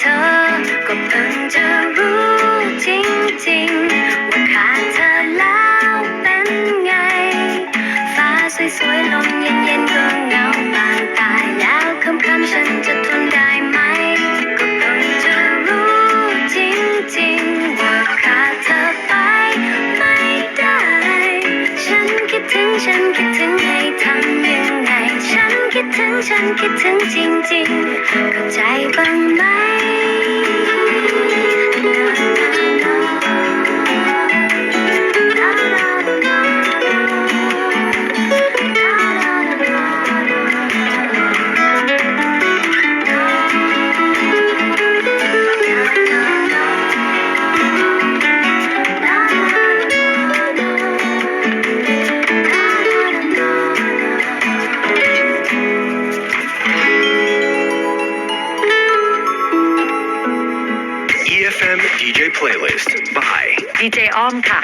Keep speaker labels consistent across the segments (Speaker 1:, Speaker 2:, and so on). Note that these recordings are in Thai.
Speaker 1: เธอ ก็เพิ่งจะรู้จริงๆ ว่าขาดเธอแล้วเป็นไง ฟ้าสวยๆลม ถึงฉันคิดถึงจริงๆเข้าใจบ้างไหม
Speaker 2: FM DJ Playlist by
Speaker 3: ดีเจอ้อมค่ะ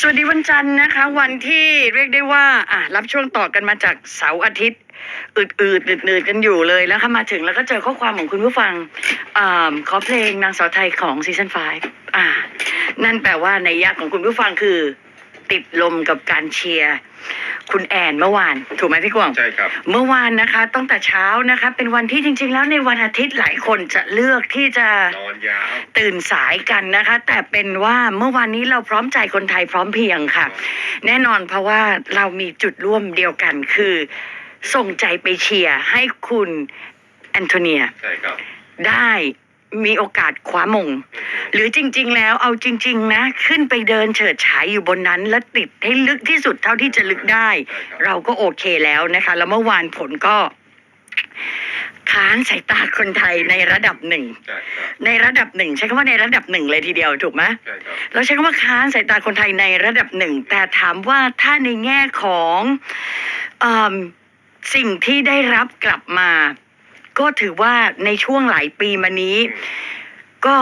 Speaker 3: สวัสดีวันจันทร์นะคะ วันที่เรียกได้ว่าอะรับช่วงต่อกันมาจากเสาร์อาทิตย์อืดอืดๆหนืดๆกันอยู่เลยแล้วค่ะมาถึงแล้วก็เจอข้อความของคุณผู้ฟังอ่าขอเพลงนางสาวไทยของซีซั่น5อ่า นั่นแปลว่าในยะของคุณผู้ฟังคือ ติดลมกับการเชียร์คุณแอนเมื่อวาน ถูกไหมพี่กวาง
Speaker 2: ใช่ครับ
Speaker 3: เมื่อวานนะคะตั้งแต่เช้านะคะ เป็นวันที่จริง ๆ แล้วในวันอาทิตย์หลายคนจะเลือกที่จะ
Speaker 2: นอนยาว
Speaker 3: ตื่นสายกันนะคะ แต่เป็นว่าเมื่อวานนี้เราพร้อมใจคนไทยพร้อมเพรียงค่ะ แน่นอนเพราะว่าเรามีจุดร่วมเดียวกันคือ ส่งใจไปเชียร์ให้คุณแอนโทเนีย
Speaker 2: ใช่ครับ
Speaker 3: ได้ มีโอกาสคว้ามง หรือจริง ๆ แล้วเอาจริง ๆ นะ ขึ้นไปเดินเฉิดฉายอยู่บนนั้น และติดให้ลึกที่สุดเท่าที่จะลึกได้ เราก็โอเคแล้วนะคะ แล้วเมื่อวานผลก็ ค้านสายตาคนไทยในระดับหนึ่ง
Speaker 2: ใช่ครับ
Speaker 3: ในระดับหนึ่งใช้คำว่าในระดับหนึ่งเลยทีเดียวถูกไหม
Speaker 2: ใช่ครับ
Speaker 3: เราใช้คำว่าค้านสายตาคนไทยในระดับหนึ่ง แต่ถามว่าถ้าในแง่ของเอมสิ่งที่ได้รับกลับมา ก็ถือว่าในช่วงหลายปีมานี้ ก็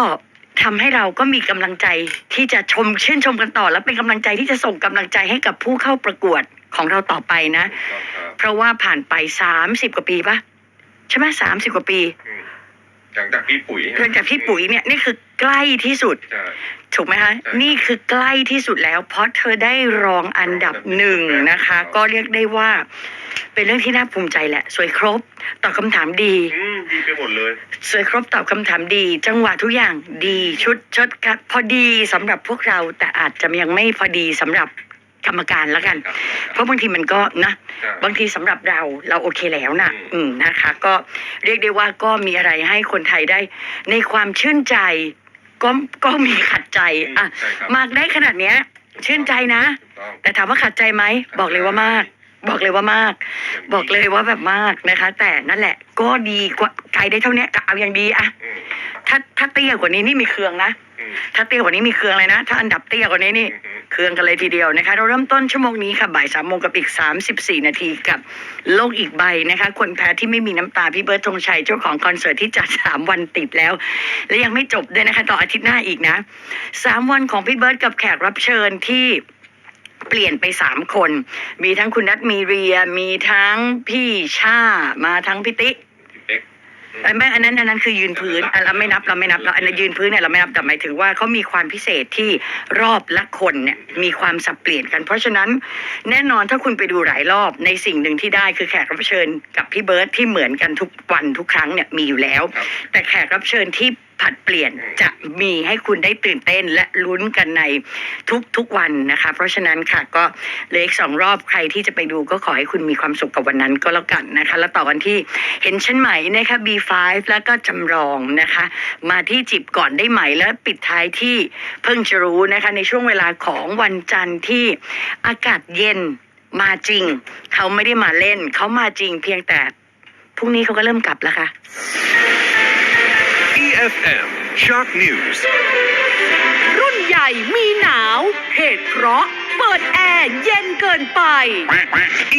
Speaker 3: ทำให้เราก็มีกำลังใจที่จะชมชื่นชมกันต่อ และเป็นกำลังใจที่จะส่งกำลังใจให้กับผู้เข้าประกวดของเราต่อไปนะ
Speaker 2: ถูกต้องครับ
Speaker 3: เพราะว่าผ่านไปสามสิบกว่าปีปะใช่ไหมสามสิบกว่าปี
Speaker 2: อืมหลังจากพี่ปุ๋ย
Speaker 3: หลังจากพี่ปุ๋ยเนี่ยนี่คือใกล้ที่สุด
Speaker 2: ใช่
Speaker 3: ถูกไหมคะ
Speaker 2: ใช่
Speaker 3: นี่คือใกล้ที่สุดแล้ว เพราะเธอได้รองอันดับหนึ่งนะคะ ก็เรียกได้ว่า เป็นเรื่องที่น่าภูมิใจแหละ สวยครบตอบคำถามดี
Speaker 2: อืมดีไปหมดเลย
Speaker 3: สวยครบตอบคำถามดี จังหวะทุกอย่างดีชุดชดครับพอดีสำหรับพวกเราแต่อาจจะยังไม่พอดีสำหรับกรรมการแล้วกัน
Speaker 2: ครับ
Speaker 3: เพราะบางทีมันก็นะ
Speaker 2: ใช่
Speaker 3: บางทีสำหรับเราเราโอเคแล้วนะ
Speaker 2: อืม
Speaker 3: อืมนะคะ ก็เรียกได้ว่าก็มีอะไรให้คนไทยได้ ในความชื่นใจ ก็ก็มีขัดใจอะ
Speaker 2: ใช่ครับ
Speaker 3: มากได้ขนาดเนี้ย ชื่นใจนะ
Speaker 2: ถูกต้อง
Speaker 3: แต่ถามว่าขัดใจไหมบอกเลยว่ามาก บอกเลยว่ามาก บอกเลยว่าแบบมากนะคะ แต่นั่นแหละ ก็ดีกว่าไกลได้เท่าเนี้ยก็เอาอย่างดีอะ
Speaker 2: อืม
Speaker 3: ถ้าถ้าเตี้ยกว่านี้นี่มีเครืองนะ
Speaker 2: อืม
Speaker 3: ถ้าเตี้ยกว่านี้มีเครืองเลยนะ ถ้าอันดับเตี้ยกว่านี้นี่
Speaker 2: อืม
Speaker 3: เครื่องกันเลยทีเดียวนะคะ เราเริ่มต้นชั่วโมงนี้ค่ะบ่ายสามโมงกับอีก 34 นาทีกับโลกอีกใบนะคะคนแพ้ที่ไม่มีน้ำตาพี่เบิร์ดธงชัยเจ้าของคอนเสิร์ตที่จัด 3 วันติดแล้ว และยังไม่จบด้วยนะคะ ต่ออาทิตย์หน้าอีกนะ 3 วันของพี่เบิร์ดกับแขกรับเชิญที่ เปลี่ยนไป3คน มีทั้งคุณนัทมีเรีย มีทั้งพี่ชามาทั้งพี่ติ๊ก
Speaker 2: พี่เป๊ก
Speaker 3: อันไม่อันนั้นอันนั้นคือยืนพื้นอันเราไม่นับเราไม่นับเราอันนั้นยืนพื้นเนี่ยเราไม่นับแต่หมายถึงว่าเขามีความพิเศษที่รอบละคนเนี่ยมีความสับเปลี่ยนกัน เพราะฉะนั้นแน่นอนถ้าคุณไปดูหลายรอบในสิ่งหนึ่งที่ได้คือแขกรับเชิญกับพี่เบิร์ตที่เหมือนกันทุกวันทุกครั้งเนี่ยมีอยู่แล้ว
Speaker 2: ครับ
Speaker 3: แต่แขกรับเชิญที่ ผัดเปลี่ยนจะมีให้คุณได้ตื่นเต้นและลุ้นกันในทุกๆวันนะคะ เพราะฉะนั้นค่ะก็เหลืออีกสองรอบใครที่จะไปดูก็ขอให้คุณมีความสุขกับวันนั้นก็แล้วกันนะคะ แล้วต่อกันที่เห็นฉันไหม่นะคะ B5 แล้วก็จำลองนะคะ มาที่จิบก่อนได้ไหมแล้วปิดท้ายที่เพิ่งจะรู้นะคะ ในช่วงเวลาของวันจันทร์ที่อากาศเย็นมาจริง เขาไม่ได้มาเล่น เขามาจริงเพียงแต่พรุ่งนี้เขาก็เริ่มกลับแล้วค่ะ
Speaker 2: EFM Shock News
Speaker 4: รุ่นใหญ่มีหนาว เหตุเพราะ เปิดแอร์เย็นเกินไป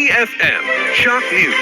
Speaker 2: EFM Shock News